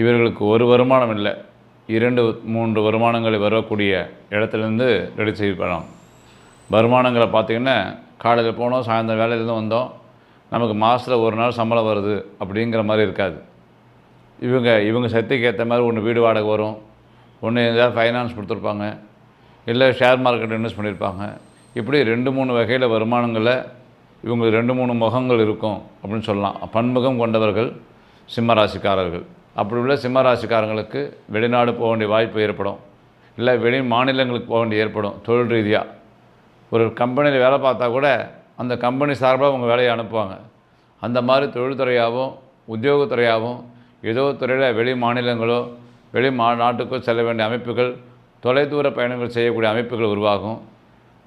இவர்களுக்கு ஒரு வருமானம் இல்லை. இரண்டு மூன்று வருமானங்களை வரக்கூடிய இடத்துலேருந்து ரெடி செய்யப்படலாம். வருமானங்களை பார்த்திங்கன்னா காலையில் போனோம் சாயந்தரம் வேலையிலேருந்து வந்தோம். நமக்கு மாதத்தில் ஒரு நாள் சம்பளம் வருது அப்படிங்கிற மாதிரி இருக்காது. இவங்க இவங்க சக்திக்கு ஏற்ற மாதிரி ஒன்று வீடு வாடகை வரும். ஒன்று ஏதாவது ஃபைனான்ஸ் கொடுத்துருப்பாங்க. இல்லை ஷேர் மார்க்கெட் இன்வெஸ்ட் பண்ணியிருப்பாங்க. இப்படி ரெண்டு மூணு வகையில் வருமானங்களில் இவங்க ரெண்டு மூணு முகங்கள் இருக்கும் அப்படின்னு சொல்லலாம். பன்முகம் கொண்டவர்கள் சிம்ம ராசிக்காரர்கள். அப்படி உள்ள சிம்மராசிக்காரங்களுக்கு வெளிநாடு போக வேண்டிய வாய்ப்பு ஏற்படும். இல்லை வெளி மாநிலங்களுக்கு போக வேண்டிய ஏற்படும் தொழில் ரீதியாக ஒரு கம்பெனியில் வேலை பார்த்தா கூட அந்த கம்பெனி சார்பாக அவங்க வேலையை அனுப்புவாங்க. அந்த மாதிரி தொழில்துறையாகவும் உத்தியோகத்துறையாகவும் ஏதோ துறையில் வெளி மாநிலங்களோ வெளி மா நாட்டுக்கோ செல்ல வேண்டிய அமைப்புகள் தொலைதூர பயணங்கள் செய்யக்கூடிய அமைப்புகள் உருவாகும்.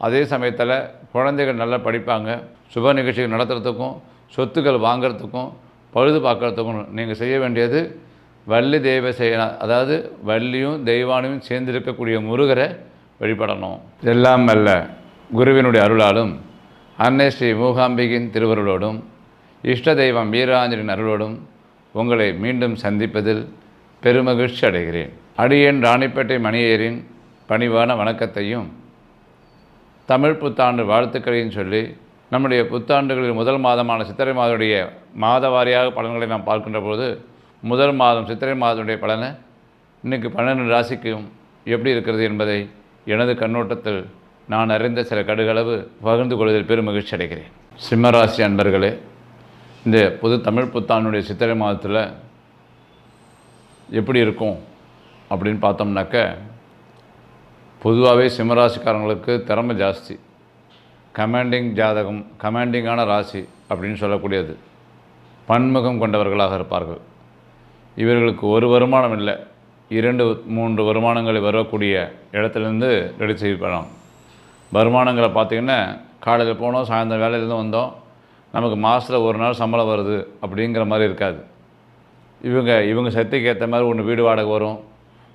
அதே சமயத்தில் குழந்தைகள் நல்லா படிப்பாங்க. சுப நிகழ்ச்சிகள் நடத்துகிறதுக்கும் சொத்துக்கள் வாங்குறதுக்கும் பழுது பார்க்குறதுக்கும் நீங்கள் செய்ய வேண்டியது வள்ளி தெய்வ அதாவது வள்ளியும் தெய்வானையும் சேர்ந்திருக்கக்கூடிய முருகரை வழிபடணும். எல்லாம் அல்ல குருவினுடைய அருளாலும் அன்னை ஸ்ரீ மூகாம்பிகின் திருவருளோடும் இஷ்ட தெய்வம் வீராஞ்சலின் அருளோடும் உங்களை மீண்டும் சந்திப்பதில் பெருமகிழ்ச்சி அடைகிறேன். அடியேன் ராணிப்பேட்டை மணியேரின் பணிவான வணக்கத்தையும் தமிழ் புத்தாண்டு வாழ்த்துக்களையும் சொல்லி நம்முடைய புத்தாண்டுகளில் முதல் மாதமான சித்திரை மாதனுடைய மாத வாரியாக பலன்களை நாம் பார்க்கின்ற போது முதல் மாதம் சித்திரை மாதனுடைய பலனை இன்றைக்கு பன்னெண்டு ராசிக்கும் எப்படி இருக்கிறது என்பதை எனது கண்ணோட்டத்தில் நான் அறிந்த சில கடுகளவு பகிர்ந்து கொள்வதில் பெரும் மகிழ்ச்சி அடைகிறேன். சிம்மராசி அன்பர்களே இந்த புது தமிழ் புத்தாண்டுடைய சித்திரை மாதத்தில் எப்படி இருக்கும் அப்படின்னு பார்த்தோம்னாக்க பொதுவாகவே சிம்மராசிக்காரங்களுக்கு திறமை ஜாஸ்தி. கமாண்டிங் ஜாதகம் கமாண்டிங்கான ராசி அப்படின்னு சொல்லக்கூடியது பன்முகம் கொண்டவர்களாக இருப்பார்கள். இவர்களுக்கு ஒரு வருமானம் இல்லை. இரண்டு மூன்று வருமானங்களை வரக்கூடிய இடத்துலேருந்து ரெடி செய்யப்படலாம். வருமானங்களை பார்த்திங்கன்னா காலையில் போனோம் சாயந்தரம் வேலையிலேருந்து வந்தோம். நமக்கு மாதத்தில் ஒரு நாள் சம்பளம் வருது அப்படிங்கிற மாதிரி இருக்காது. இவங்க இவங்க சக்திக்கு ஏற்ற மாதிரி ஒன்று வீடு வாடகை வரும்.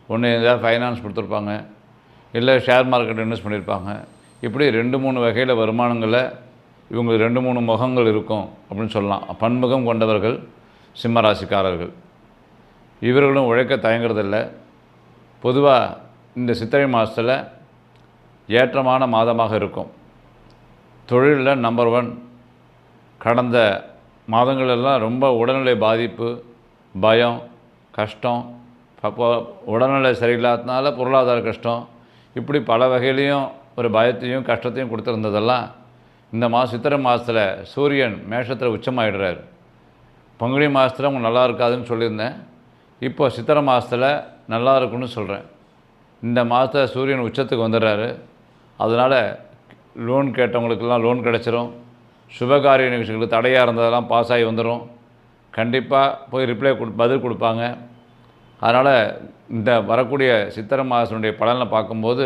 ஒன்று ஏதாவது ஃபைனான்ஸ் கொடுத்துருப்பாங்க. இல்லை ஷேர் மார்க்கெட் இன்வெஸ்ட் பண்ணியிருப்பாங்க. இப்படி ரெண்டு மூணு வகையில் வருமானங்களில் இவங்களுக்கு ரெண்டு மூணு முகங்கள் இருக்கும் அப்படின்னு சொல்லலாம். பன்முகம் கொண்டவர்கள் சிம்ம ராசிக்காரர்கள். இவர்களும் உழைக்க தயங்குறதில்ல. பொதுவாக இந்த சித்திரை மாதத்தில் ஏற்றமான மாதமாக இருக்கும். தொழிலில் நம்பர் ஒன் கடந்த மாதங்களெல்லாம் ரொம்ப உடல்நிலை பாதிப்பு பயம் கஷ்டம். அப்போ உடல்நிலை சரியில்லாததுனால பொருளாதார கஷ்டம். இப்படி பல வகையிலையும் ஒரு பயத்தையும் கஷ்டத்தையும் கொடுத்துருந்ததெல்லாம் இந்த மாதம் சித்திரை மாதத்தில் சூரியன் மேஷத்தில் உச்சமாகிடுறார் பங்குனி மாதத்தில் அவங்க நல்லா இருக்காதுன்னு சொல்லியிருந்தேன். இப்போ சித்திரை மாதத்தில் நல்லா இருக்கும்னு சொல்கிறேன் இந்த மாதத்தில் சூரியன் உச்சத்துக்கு வந்துடுறாரு. அதனால் லோன் கேட்டவங்களுக்கெல்லாம் லோன் கிடச்சிரும். சுபகாரிய நிகழ்ச்சிகளுக்கு தடையாக இருந்ததெல்லாம் பாஸ் ஆகி வந்துடும் கண்டிப்பாக போய் ரிப்ளை கொடு பதில் கொடுப்பாங்க. அதனால் இந்த வரக்கூடிய சித்திரை மாதத்தினுடைய பலனை பார்க்கும்போது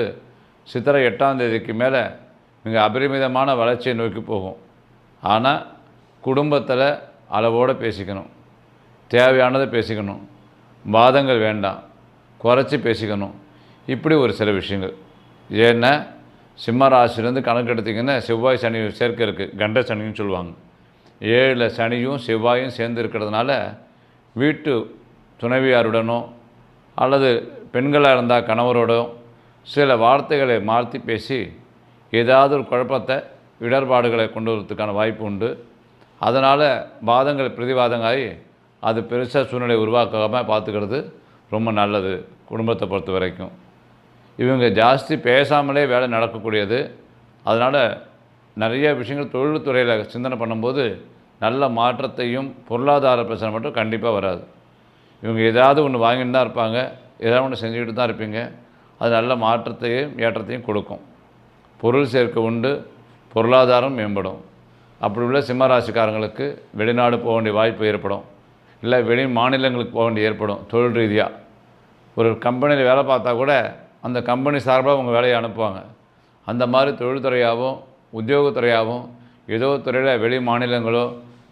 சித்திரை எட்டாம் தேதிக்கு மேலே மிக அபரிமிதமான வளர்ச்சியை நோக்கி போகும். ஆனால் குடும்பத்தில் அளவோடு பேசிக்கணும். தேவையானதை பேசிக்கணும். வாதங்கள் வேண்டாம். குறைச்சி பேசிக்கணும். இப்படி ஒரு சில விஷயங்கள். ஏன்னா சிம்ம ராசிலேருந்து கணக்கு எடுத்திங்கன்னா செவ்வாய் சனி சேர்க்கை இருக்குது கண்ட சனின்னு சொல்லுவாங்க. ஏழில் சனியும் செவ்வாயும் சேர்ந்து இருக்கிறதுனால வீட்டு துணைவியாருடனோ அல்லது பெண்களாக இருந்தால் கணவரோடும் சில வார்த்தைகளை மாற்றி பேசி ஏதாவது ஒரு குழப்பத்தை இடர்பாடுகளை கொண்டு வரதுக்கான வாய்ப்பு உண்டு. அதனால் வாதங்கள் பிரதிவாதங்காகி அது பெருசாக சூழ்நிலை உருவாக்காமல் பார்த்துக்கிறது ரொம்ப நல்லது குடும்பத்தை பொறுத்த வரைக்கும். இவங்க ஜாஸ்தி பேசாமலே வேலை நடக்கக்கூடியது. அதனால் நிறைய விஷயங்கள் தொழில்துறையில் சிந்தனை பண்ணும்போது நல்ல மாற்றத்தையும் பொருளாதார பிரச்சனை மட்டும் கண்டிப்பாக வராது. இவங்க ஏதாவது ஒன்று வாங்கிட்டு தான் இருப்பாங்க ஏதாவது ஒன்று செஞ்சுக்கிட்டு தான் இருப்பீங்க. அது நல்ல மாற்றத்தையும் ஏற்றத்தையும் கொடுக்கும். பொருள் சேர்க்கை உண்டு பொருளாதாரம் மேம்படும். அப்படி உள்ள சிம்மராசிக்காரங்களுக்கு வெளிநாடு போக வேண்டிய வாய்ப்பு ஏற்படும். இல்லை வெளி மாநிலங்களுக்கு போக வேண்டிய ஏற்படும் தொழில் ரீதியாக ஒரு கம்பெனியில் வேலை பார்த்தா கூட அந்த கம்பெனி சார்பாக அவங்க வேலையை அனுப்புவாங்க. அந்த மாதிரி தொழில்துறையாகவும் உத்தியோகத்துறையாகவும் ஏதோ துறையில் வெளி மாநிலங்களோ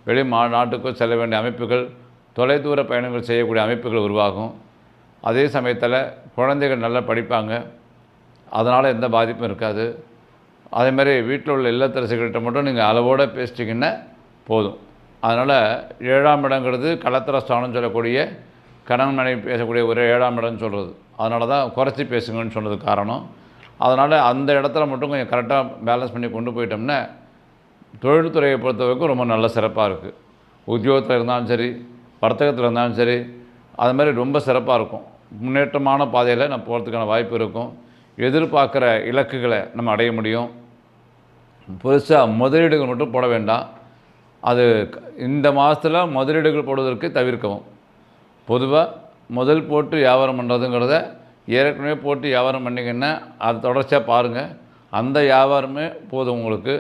வெளி மா நாட்டுக்கோ செல்ல வேண்டிய அமைப்புகள் தொலைதூர பயணங்கள் செய்யக்கூடிய அமைப்புகள் உருவாகும். அதே சமயத்தில் குழந்தைகள் நல்லா படிப்பாங்க. அதனால் எந்த பாதிப்பும் இருக்காது. அதேமாதிரி வீட்டில் உள்ள இல்லத்தரசிகள்கிட்ட மட்டும் நீங்கள் அளவோடு பேசிட்டிங்கன்னா போதும். அதனால் ஏழாம் இடங்கிறது கலத்திர ஸ்தானம் சொல்லக்கூடிய கணவன் மனைவி பேசக்கூடிய ஒரே ஏழாம் இடம்னு சொல்கிறது அதனால தான் குறைச்சி பேசுங்கன்னு சொன்னது காரணம். அதனால் அந்த இடத்துல மட்டும் கொஞ்சம் கரெக்டாக பேலன்ஸ் பண்ணி கொண்டு போயிட்டோம்னா தொழில்துறையை பொறுத்த வரைக்கும் ரொம்ப நல்ல சிறப்பாக இருக்குது உத்தியோகத்தில் இருந்தாலும் சரி வர்த்தகத்தில் இருந்தாலும் சரி அது மாதிரி ரொம்ப சிறப்பாக இருக்கும். முன்னேற்றமான பாதையில் நம்ம போகிறதுக்கான வாய்ப்பு இருக்கும். எதிர்பார்க்குற இலக்குகளை நம்ம அடைய முடியும். புதுசாக முதலீடுகள் மட்டும் போட வேண்டாம். அது இந்த மாதத்தில் முதலீடுகள் போடுவதற்கு தவிர்க்கவும். பொதுவாக முதல் போட்டு வியாபாரம் பண்ணுறதுங்கிறத ஏற்கனவே போட்டு வியாபாரம் பண்ணிங்கன்னா அது தொடர்ச்சியாக பாருங்கள் அந்த வியாபாரமே போதும் உங்களுக்கு.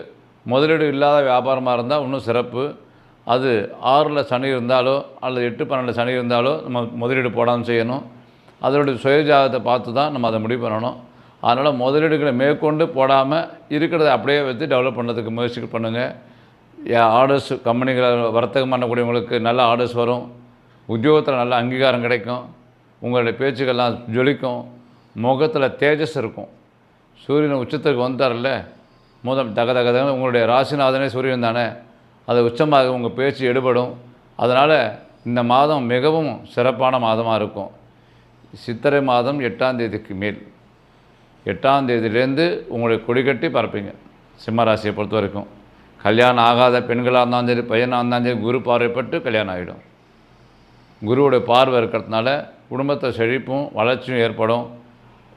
முதலீடு இல்லாத வியாபாரமாக இருந்தால் இன்னும் சிறப்பு. அது ஆறில் சனி இருந்தாலோ அல்லது எட்டு பன்னெண்டு சனி இருந்தாலோ நம்ம முதலீடு போடாமல் செய்யணும். அதனுடைய சுயஜாதத்தை பார்த்து தான் நம்ம அதை முடிவு பண்ணணும். அதனால் முதலீடுகளை மேற்கொண்டு போடாமல் இருக்கிறத அப்படியே வச்சு டெவலப் பண்ணுறதுக்கு முயற்சி பண்ணுங்கள் ஆர்டர்ஸ் கம்பெனிகளை வர்த்தகம் பண்ணக்கூடியவங்களுக்கு நல்ல ஆர்டர்ஸ் வரும். உத்தியோகத்தில் நல்ல அங்கீகாரம் கிடைக்கும். உங்களுடைய பேச்சுக்கள்லாம் ஜொலிக்கும். முகத்தில் தேஜஸ் இருக்கும். சூரியன் உச்சத்துக்கு வந்தார்ல முதல் தக தக தக உங்களுடைய ராசிநாதனே சூரியன் தானே. அது உச்சமாக உங்கள் பேச்சு எடுபடும். அதனால் இந்த மாதம் மிகவும் சிறப்பான மாதமாக இருக்கும். சித்திரை மாதம் எட்டாம் தேதிக்கு மேல். எட்டாம் தேதியிலேருந்து உங்களுடைய கொடிக்கட்டி பறப்பீங்க. சிம்மராசியை பொறுத்த வரைக்கும் கல்யாணம் ஆகாத பெண்களாக இருந்தாலும் சரி பையனாக இருந்தாலும் சரி குரு பார்வைப்பட்டு கல்யாணம் ஆகிடும். குருவுடைய பார்வை இருக்கிறதுனால குடும்பத்தில் செழிப்பும் வளர்ச்சியும் ஏற்படும்.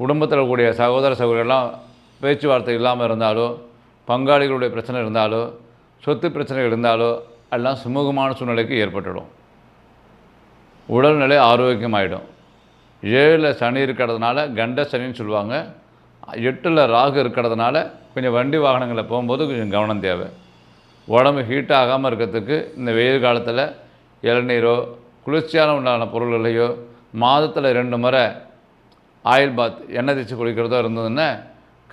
குடும்பத்தில் கூடிய சகோதர சகோதரிகள்லாம் பேச்சுவார்த்தை இல்லாமல் இருந்தாலோ பங்காளிகளுடைய பிரச்சனை இருந்தாலோ சொத்து பிரச்சனைகள் இருந்தாலோ எல்லாம் சுமூகமான சூழ்நிலைக்கு ஏற்பட்டுடும். உடல்நிலை ஆரோக்கியமாயிடும். ஏழில் சனி இருக்கிறதுனால கண்ட சனின்னு சொல்லுவாங்க. எட்டில் ராகு இருக்கிறதுனால கொஞ்சம் வண்டி வாகனங்களில் போகும்போது கொஞ்சம் கவனம் தேவை. உடம்பு ஹீட் ஆகாமல் இருக்கிறதுக்கு இந்த வெயில் காலத்தில் இளநீரோ குளிர்ச்சியான உண்டான பொருள்களையோ மாதத்தில் ரெண்டு முறை ஆயில் பாத் எண்ணெய் தேய்ச்சி குளிக்கிறதோ இருந்ததுன்னா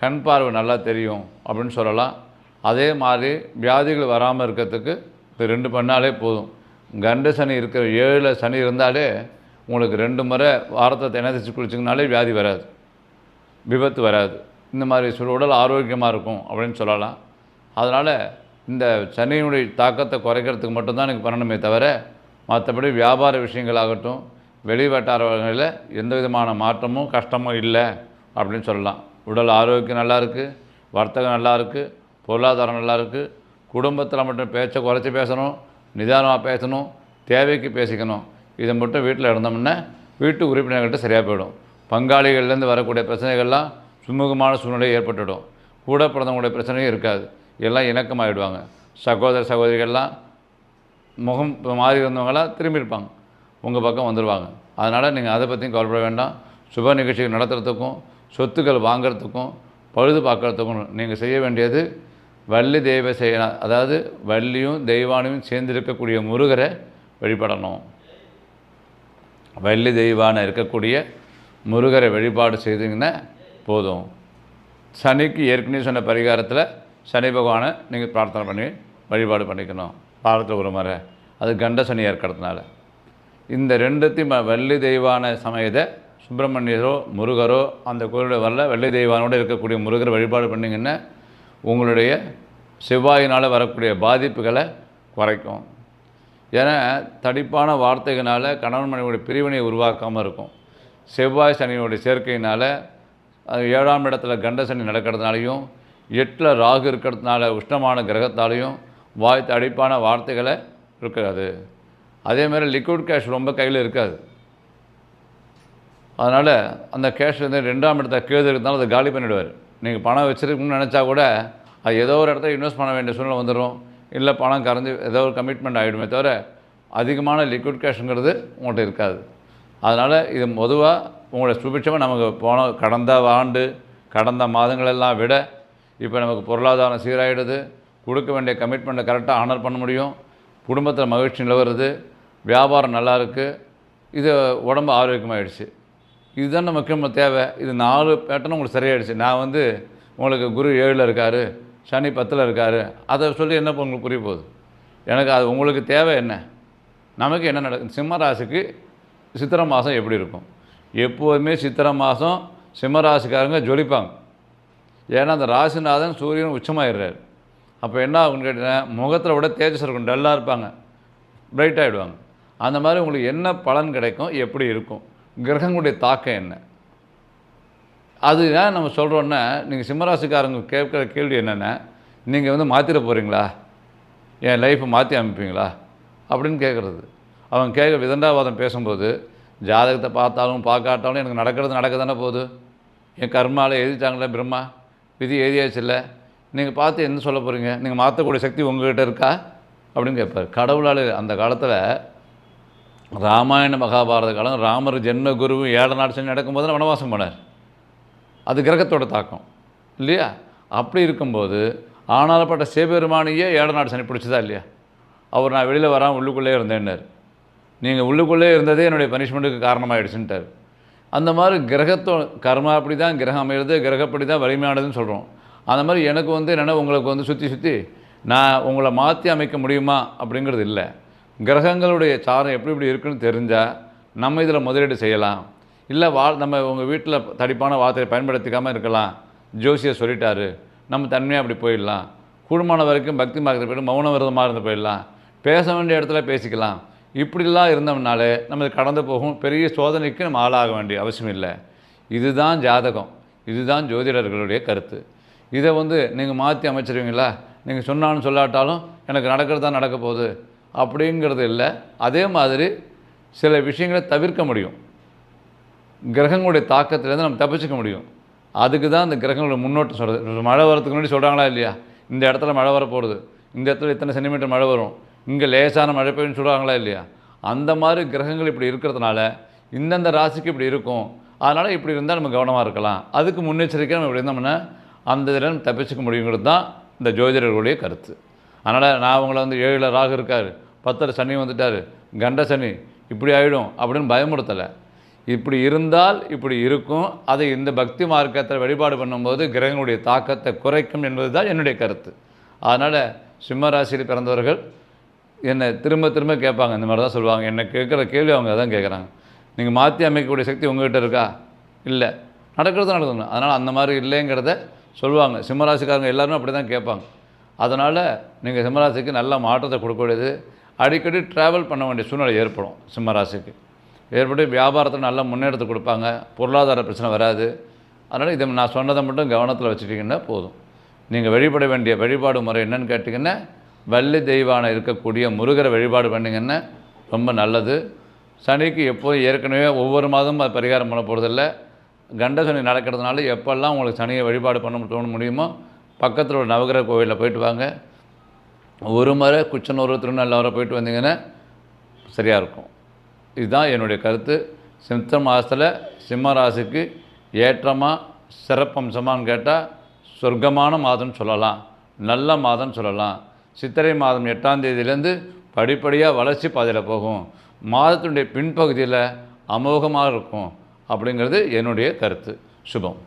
கண் பார்வை நல்லா தெரியும் அப்படின்னு சொல்லலாம். அதே மாதிரி வியாதிகள் வராமல் இருக்கிறதுக்கு இது ரெண்டு பண்ணாலே போதும். கண்ட சனி இருக்கிற ஏழில் சனி இருந்தாலே உங்களுக்கு ரெண்டு முறை வாரத்தை எண்ணெய் தேய்ச்சி குளிச்சிங்கனாலே வியாதி வராது. விபத்து வராது. இந்த மாதிரி சொல் உடல் ஆரோக்கியமாக இருக்கும் அப்படின்னு சொல்லலாம். அதனால் இந்த சனியினுடைய தாக்கத்தை குறைக்கிறதுக்கு மட்டும்தான் எனக்கு பண்ணணுமே தவிர மற்றபடி வியாபார விஷயங்களாகட்டும் வெளிவட்டாரங்களில் எந்த விதமான மாற்றமும் கஷ்டமும் இல்லை அப்படின்னு சொல்லலாம். உடல் ஆரோக்கியம் நல்லா இருக்குது வர்த்தகம் நல்லா இருக்குது பொருளாதாரம் நல்லா இருக்குது குடும்பத்தில் மட்டும் பேச்சை குறைச்சி பேசணும் நிதானமாக பேசணும் தேவைக்கு பேசிக்கணும். இதை மட்டும் வீட்டில் இருந்தோம்னா வீட்டு உறுப்பினர்கள்ட்ட சரியாக போயிடும். பங்காளிகள்லேருந்து வரக்கூடிய பிரச்சனைகள்லாம் சுமூகமான சூழ்நிலை ஏற்பட்டுடும் கூட பிறந்தவங்களுடைய பிரச்சனையும் இருக்காது. எல்லாம் இணக்கமாகிடுவாங்க சகோதர சகோதரிகள்லாம் முகம் மாறி இருந்தவங்களாம் திரும்பி இருப்பாங்க உங்கள் பக்கம் வந்துடுவாங்க அதனால் நீங்கள் அதை பற்றியும் கவலைப்பட வேண்டாம். சுப நிகழ்ச்சிகள் நடத்துறதுக்கும் சொத்துக்கள் வாங்குறதுக்கும் பழுது பார்க்கறதுக்கும் நீங்கள் செய்ய வேண்டியது வள்ளி தெய்வ செய்யலாம் அதாவது வள்ளியும் தெய்வானையும் சேர்ந்திருக்கக்கூடிய முருகரை வழிபடணும். வள்ளி தெய்வான இருக்கக்கூடிய முருகரை வழிபாடு செய்தீங்கன்னா போதும். சனிக்கு ஏற்கனவே சொன்ன பரிகாரத்தில் சனி பகவானை நீங்கள் பிரார்த்தனை பண்ணி வழிபாடு பண்ணிக்கணும். வாரத்தில் ஒரு முறை அது கண்ட சனி ஏற்கிறதுனால இந்த ரெண்டுத்தையும் வெள்ளி தெய்வான சமயத்தை சுப்பிரமணியரோ முருகரோ அந்த கோயிலுடைய வரல வெள்ளி தெய்வானோடு இருக்கக்கூடிய முருகரை வழிபாடு பண்ணிங்கன்னா உங்களுடைய செவ்வாயினால் வரக்கூடிய பாதிப்புகளை குறைக்கும். ஏன்னா தடிப்பான வார்த்தைகளால் கணவன் மனைவியுடைய பிரிவினை உருவாக்காமல் இருக்கும். செவ்வாய் சனியுடைய சேர்க்கையினால் அது ஏழாம் இடத்துல கண்ட சனி நடக்கிறதுனாலையும் எட்டில் ராகு இருக்கிறதுனால உஷ்ணமான கிரகத்தாலையும் வாய் அடிப்பான வார்த்தைகளை இருக்காது. அதே மாதிரி லிக்விட் கேஷ் ரொம்ப கையில் இருக்காது. அதனால் அந்த கேஷ் வந்து ரெண்டாம் இடத்த கேது இருந்தாலும் அதை காலி பண்ணிவிடுவார் நீங்கள் பணம் வச்சுருக்கணும்னு நினச்சா கூட அது ஏதோ ஒரு இடத்துல இன்வெஸ்ட் பண்ண வேண்டிய சூழ்நிலை வந்துடும் இல்லை பணம் கரைஞ்சி ஏதோ ஒரு கமிட்மெண்ட் ஆகிடுமே தவிர அதிகமான லிக்விட் கேஷுங்கிறது உங்கள்கிட்ட இருக்காது. அதனால் இது பொதுவாக உங்களோட சுபிட்சமாக நமக்கு போன கடந்த ஆண்டு கடந்த மாதங்களெல்லாம் விட இப்போ நமக்கு பொருளாதாரம் சீராகிடுது கொடுக்க வேண்டிய கமிட்மெண்ட்டை கரெக்டாக ஆனர் பண்ண முடியும் குடும்பத்தில் மகிழ்ச்சி நிலவருது வியாபாரம் நல்லா இருக்குது இது உடம்பு ஆரோக்கியமாகிடுச்சு இதுதான் நமக்கு நம்ம தேவை. இது நாலு பேட்டர்னும் உங்களுக்கு சரியாயிடுச்சு. நான் வந்து உங்களுக்கு குரு ஏழில் இருக்கார் சனி பத்தில் இருக்கார் அதை சொல்லி என்ன உங்களுக்கு புரிய போகுது? எனக்கு அது உங்களுக்கு தேவை என்ன? நமக்கு என்ன நடக்கும் சிம்மராசிக்கு சித்திரை மாதம் எப்படி இருக்கும்? எப்போதுமே சித்திரை மாதம் சிம்மராசிக்காரங்க ஜொலிப்பாங்க. ஏன்னா அந்த ராசிநாதன் சூரியன் உச்சமாயிடுறாரு. அப்போ என்ன ஆகும்னு கேட்டீங்கன்னா முகத்தில் விட தேஜஸ் இருக்கும் டல்லாக இருப்பாங்க. பிரைட் ஆகிடுவாங்க அந்த மாதிரி உங்களுக்கு என்ன பலன் கிடைக்கும் எப்படி இருக்கும் கிரகங்களுடைய தாக்கம் என்ன? அது ஏன் நம்ம சொல்கிறோன்னா நீங்கள் சிம்மராசிக்காரங்க கேட்குற கேள்வி என்னென்னா நீங்கள் வந்து மாற்றிட போகிறீங்களா என் லைஃப்பை மாற்றி அமைப்பீங்களா? அப்படின்னு கேட்குறது அவன் கேட்க விதண்டாவாதம் பேசும்போது ஜாதகத்தை பார்த்தாலும் பார்க்காட்டாலும் எனக்கு நடக்கிறது நடக்க தானே போகுது? என் கர்மாவில் எழுதிட்டாங்களே பிரம்மா? விதி எழுதியாச்சு இல்லை. நீங்கள் பார்த்து என்ன சொல்ல போகிறீங்க நீங்கள் மாற்றக்கூடிய சக்தி உங்ககிட்ட இருக்கா? அப்படின்னு கேட்பார். கடவுளால் அந்த காலத்தில் ராமாயண மகாபாரத காலம் ராமர் ஜென்ம குரு ஏழை நாடு சென்று நடக்கும்போது தான் வனவாசம் போனார். அது கிரகத்தோட தாக்கம் இல்லையா? அப்படி இருக்கும்போது ஆனாலப்பட்ட சிவபெருமானையே ஏழை நாடு சனி பிடிச்சதா இல்லையா? அவர் நான் வெளியில் வராமல் உள்ளுக்குள்ளே இருந்தேன்னார். நீங்கள் உள்ளுக்குள்ளே இருந்ததே என்னுடைய பனிஷ்மெண்ட்டுக்கு காரணமாகிடுச்சுன்ட்டார் அந்த மாதிரி கிரகத்தோ கர்மா அப்படி தான் கிரகம் அமைகிறது கிரகப்படி தான் வலிமையானதுன்னு சொல்கிறோம் அந்த மாதிரி எனக்கு வந்து என்னென்னா உங்களுக்கு வந்து சுற்றி சுற்றி நான் உங்களை மாற்றி அமைக்க முடியுமா அப்படிங்கிறது இல்லை. கிரகங்களுடைய சாரம் எப்படி இப்படி இருக்குன்னு தெரிஞ்சால் நம்ம இதில் முதலீடு செய்யலாம். இல்லை வா நம்ம உங்கள் வீட்டில் தடிப்பான வார்த்தையை பயன்படுத்திக்காமல் இருக்கலாம். ஜோசியை சொல்லிட்டாரு நம்ம தன்மையாக அப்படி போயிடலாம். கூடுமான வரைக்கும் பக்தி மார்க்கத்தில் போய்ட்டு மௌன விரதமாக இருந்து போயிடலாம். பேச வேண்டிய இடத்துல பேசிக்கலாம். இப்படிலாம் இருந்தோம்னாலே நம்ம கடந்து போகும் பெரிய சோதனைக்கு நம்ம ஆளாக வேண்டிய அவசியம் இல்லை. இதுதான் ஜாதகம். இதுதான் ஜோதிடர்களுடைய கருத்து. இதை வந்து நீங்கள் மாற்றி அமைச்சிருவீங்களா? நீங்கள் சொன்னாலும் சொல்லாட்டாலும் எனக்கு நடக்கிறது தான் நடக்க போகுது அப்படிங்கிறது இல்லை. அதே மாதிரி சில விஷயங்களை தவிர்க்க முடியும். கிரகங்களுடைய தாக்கத்திலேருந்து நம்ம தப்பிச்சுக்க முடியும். அதுக்கு தான் இந்த கிரகங்களோட முன்னோட்டம் சொல்கிறது மழை வரதுக்கு முன்னாடி சொல்கிறாங்களா இல்லையா? இந்த இடத்துல மழை வர போகிறது இந்த இடத்துல இத்தனை சென்டிமீட்டர் மழை வரும். இங்கே லேசான மழை பெய்யும்னு சொல்கிறாங்களா இல்லையா? அந்த மாதிரி கிரகங்கள் இப்படி இருக்கிறதுனால இந்தந்த ராசிக்கு இப்படி இருக்கும். அதனால் இப்படி இருந்தால் நம்ம கவனமாக இருக்கலாம். அதுக்கு முன்னெச்சரிக்கை நம்ம இப்படி இருந்தோம்னா அந்த இதில் தப்பிச்சுக்க முடியுங்கிறது தான் இந்த ஜோதிடர்களுடைய கருத்து. அதனால் நான் உங்களை வந்து ஏழில் ராகு இருக்கார் பத்தில் சனி வந்துட்டார் கண்ட சனி இப்படி ஆகிடும் அப்படின்னு பயமுறுத்தலை. இப்படி இருந்தால் இப்படி இருக்கும். அதை இந்த பக்தி மார்க்கத்தில் வழிபாடு பண்ணும்போது கிரகங்களுடைய தாக்கத்தை குறைக்கும் என்பது தான் என்னுடைய கருத்து. அதனால் சிம்ம ராசியில் பிறந்தவர்கள் என்னை திரும்ப திரும்ப கேட்பாங்க. இந்த மாதிரி தான் சொல்லுவாங்க. என்னை கேட்குற கேள்வி அவங்க அதான் கேட்குறாங்க. நீங்கள் மாற்றி அமைக்கக்கூடிய சக்தி உங்ககிட்ட இருக்கா? இல்லை. நடக்கிறது நடக்கணும் அதனால் அந்த மாதிரி இல்லைங்கிறத சொல்லுவாங்க. சிம்மராசிக்காரங்க எல்லோரும் அப்படி தான் கேட்பாங்க. அதனால் நீங்கள் சிம்மராசிக்கு நல்ல மாற்றத்தை கொடுக்கக்கூடியது அடிக்கடி ட்ராவல் பண்ண வேண்டிய சூழ்நிலை ஏற்படும் சிம்மராசிக்கு. ஏற்பட்டு வியாபாரத்தில் நல்ல முன்னேற்றத்தை கொடுப்பாங்க. பொருளாதார பிரச்சனை வராது. அதனால் இதை நான் சொன்னதை மட்டும் கவனத்தில் வச்சுட்டிங்கன்னா போதும். நீங்கள் வழிபட வேண்டிய வழிபாடு முறை என்னன்னு கேட்டிங்கன்னா வள்ளி தெய்வான இருக்கக்கூடிய முருகரை வழிபாடு பண்ணிங்கன்னா ரொம்ப நல்லது. சனிக்கு எப்போதும் ஏற்கனவே ஒவ்வொரு மாதமும் அது பரிகாரம் பண்ண போகிறதில்ல கண்ட சனி நடக்கிறதுனால எப்போல்லாம் உங்களுக்கு சனியை வழிபாடு பண்ண தோண முடியுமோ பக்கத்தில் ஒரு நவகிரக கோவிலில் போயிட்டு வாங்க. ஒரு முறை குச்சனூர் திருநள்ளாவரை போயிட்டு வந்தீங்கன்னா சரியாக இருக்கும். இதுதான் என்னுடைய கருத்து. சித்த மாதத்தில் சிம்ம ராசிக்கு ஏற்றமாக சிறப்பம்சமான்னு கேட்டால் சொர்க்கமான மாதம்னு சொல்லலாம். நல்ல மாதம்னு சொல்லலாம். சித்திரை மாதம் எட்டாம் தேதியிலேருந்து படிப்படியாக வளர்ச்சி பாதையில் போகும். மாதத்தினுடைய பின்பகுதியில் அமோகமாக இருக்கும் அப்படிங்கிறது என்னுடைய கருத்து. சுபம்.